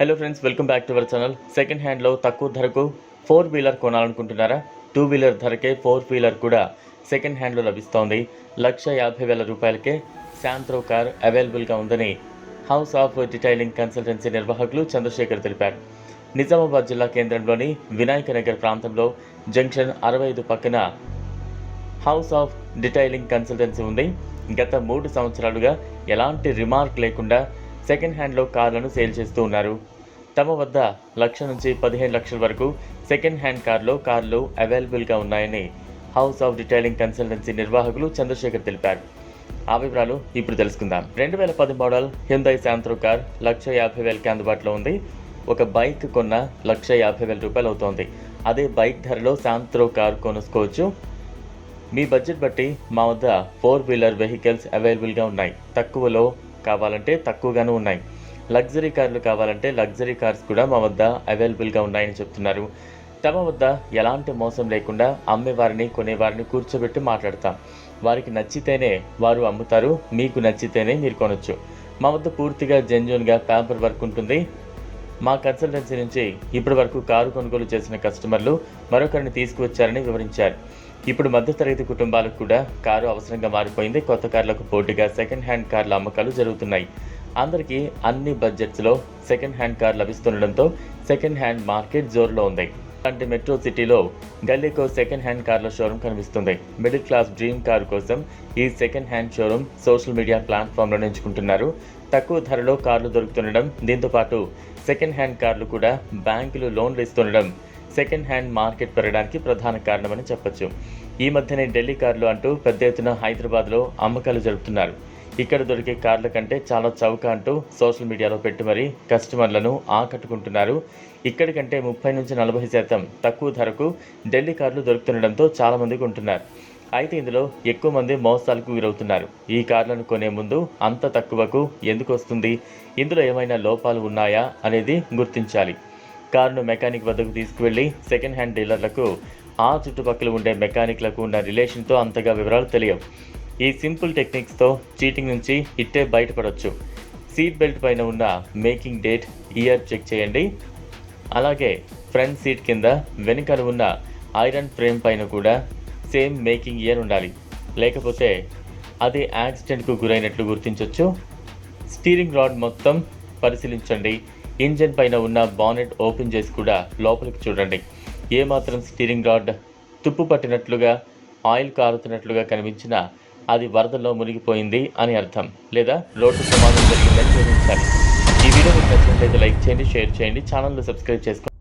Hello friends welcome back to our channel second హ్యాండ్లో తక్కువ ధరకు ఫోర్ వీలర్ కొనాలనుకుంటున్నారా? టూ వీలర్ ధరకే ఫోర్ వీలర్ కూడా సెకండ్ హ్యాండ్లో లభిస్తోంది. లక్ష యాభై వేల రూపాయలకే శాంత్రో కార్ అవైలబుల్గా ఉందని హౌస్ ఆఫ్ డిటైలింగ్ కన్సల్టెన్సీ నిర్వాహకులు చంద్రశేఖర్ తెలిపారు. నిజామాబాద్ జిల్లా కేంద్రంలోని వినాయక నగర్ ప్రాంతంలో జంక్షన్ అరవై ఐదు పక్కన హౌస్ ఆఫ్ డిటైలింగ్ కన్సల్టెన్సీ ఉంది. గత మూడు సంవత్సరాలుగా ఎలాంటి రిమార్క్ లేకుండా సెకండ్ హ్యాండ్లో కార్లను సేల్ చేస్తూ ఉన్నారు. తమ వద్ద లక్ష నుంచి పదిహేను లక్షల వరకు సెకండ్ హ్యాండ్ కార్లో కార్లు అవైలబుల్గా ఉన్నాయని హౌస్ ఆఫ్ రిటైలింగ్ కన్సల్టెన్సీ నిర్వాహకులు చంద్రశేఖర్ తెలిపారు. ఆ వివరాలు ఇప్పుడు తెలుసుకుందాం. రెండు వేల పది model Hyundai Santro car lakh యాభై వేలకి అందుబాటులో ఉంది. ఒక బైక్ కొన్న లక్ష యాభై వేల రూపాయలు అవుతోంది. అదే బైక్ ధరలో శాంత్రో కార్ కొనుక్కోవచ్చు. మీ బడ్జెట్ బట్టి మా వద్ద ఫోర్ వీలర్ వెహికల్స్ అవైలబుల్గా ఉన్నాయి. తక్కువలో కావాలంటే తక్కువగానే ఉన్నాయి. లగ్జరీ కార్లు కావాలంటే లగ్జరీ కార్స్ కూడా మా వద్ద అవైలబుల్గా ఉన్నాయని చెప్తున్నారు. తమ వద్ద ఎలాంటి మోసం లేకుండా అమ్మేవారిని కొనేవారిని కూర్చోబెట్టి మాట్లాడతాం. వారికి నచ్చితేనే వారు అమ్ముతారు మీకు నచ్చితేనే మీరు కొనొచ్చు. మా వద్ద పూర్తిగా జెన్యున్గా పేపర్ వర్క్ ఉంటుంది. మా కన్సల్టెన్సీ నుంచి ఇప్పటి వరకు కారు కొనుగోలు చేసిన కస్టమర్లు మరొకరిని తీసుకువచ్చారని వివరించారు. ఇప్పుడు మధ్యతరగతి కుటుంబాలకు కూడా కారు అవసరంగా మారిపోయింది. కొత్త కార్లకు పోటీగా సెకండ్ హ్యాండ్ కార్ల అమ్మకాలు జరుగుతున్నాయి. అందరికీ అన్ని బడ్జెట్స్లో సెకండ్ హ్యాండ్ కార్ లభిస్తుండడంతో సెకండ్ హ్యాండ్ మార్కెట్ జోరులో ఉంది. అంటే మెట్రో సిటీలో గల్లీకో సెకండ్ హ్యాండ్ కార్ల షోరూమ్ కనిపిస్తుంది. మిడిల్ క్లాస్ డ్రీమ్ కారు కోసం ఈ second hand showroom social media ప్లాట్ఫామ్లో ఎంచుకుంటున్నారు. తక్కువ ధరలో కార్లు దొరుకుతుండడం దీంతో పాటు సెకండ్ హ్యాండ్ కార్లు కూడా బ్యాంకులు లోన్లు ఇస్తుండడం సెకండ్ హ్యాండ్ మార్కెట్ పెరగడానికి ప్రధాన కారణమని చెప్పొచ్చు. ఈ మధ్యనే ఢిల్లీ కార్లు అంటూ పెద్ద ఎత్తున హైదరాబాద్లో అమ్మకాలు జరుపుతున్నారు. ఇక్కడ దొరికే కార్ల కంటే చాలా చౌక అంటూ సోషల్ మీడియాలో పెట్టి మరీ కస్టమర్లను ఆకట్టుకుంటున్నారు. ఇక్కడికంటే ముప్పై నుంచి నలభై శాతం తక్కువ ధరకు ఢిల్లీ కార్లు దొరుకుతుండడంతో చాలామందికి ఉంటున్నారు అయితే ఇందులో ఎక్కువ మంది మోసాలకు గురవుతున్నారు. ఈ కార్లను కొనే ముందు అంత తక్కువకు ఎందుకు వస్తుంది? ఇందులో ఏమైనా లోపాలు ఉన్నాయా? అనేది గుర్తించాలి. కారును మెకానిక్ వద్దకు తీసుకువెళ్ళి సెకండ్ హ్యాండ్ డీలర్లకు ఆ చుట్టుపక్కల ఉండే మెకానిక్లకు ఉన్న రిలేషన్తో అంతగా వివరాలు తెలియవు. ఈ సింపుల్ టెక్నిక్స్తో చీటింగ్ నుంచి ఇట్టే బయటపడవచ్చు సీట్ బెల్ట్ పైన ఉన్న మేకింగ్ డేట్ ఇయర్ చెక్ చేయండి. అలాగే ఫ్రంట్ సీట్ కింద వెనుకల ఉన్న ఐరన్ ఫ్రేమ్ పైన కూడా సేమ్ మేకింగ్ ఇయర్ ఉండాలి. లేకపోతే అది యాక్సిడెంట్కు గురైనట్లు గుర్తించవచ్చు స్టీరింగ్ రాడ్ మొత్తం పరిశీలించండి. ఇంజన్ పైన ఉన్న బానెట్ ఓపెన్ చేసి కూడా లోపలికి చూడండి. ఏమాత్రం స్టీరింగ్ రాడ్ తుప్పు పట్టినట్లుగా ఆయిల్ కారుతున్నట్లుగా కనిపించినా అది వరదలో మునిగిపోయింది అని అర్థం. లేదా రోడ్డు ప్రమాదం జరిగిందని వివరించాలి ఈ వీడియో మీకు నచ్చినట్లయితే లైక్ చేయండి షేర్ చేయండి ఛానల్ను సబ్స్క్రైబ్ చేసుకోండి.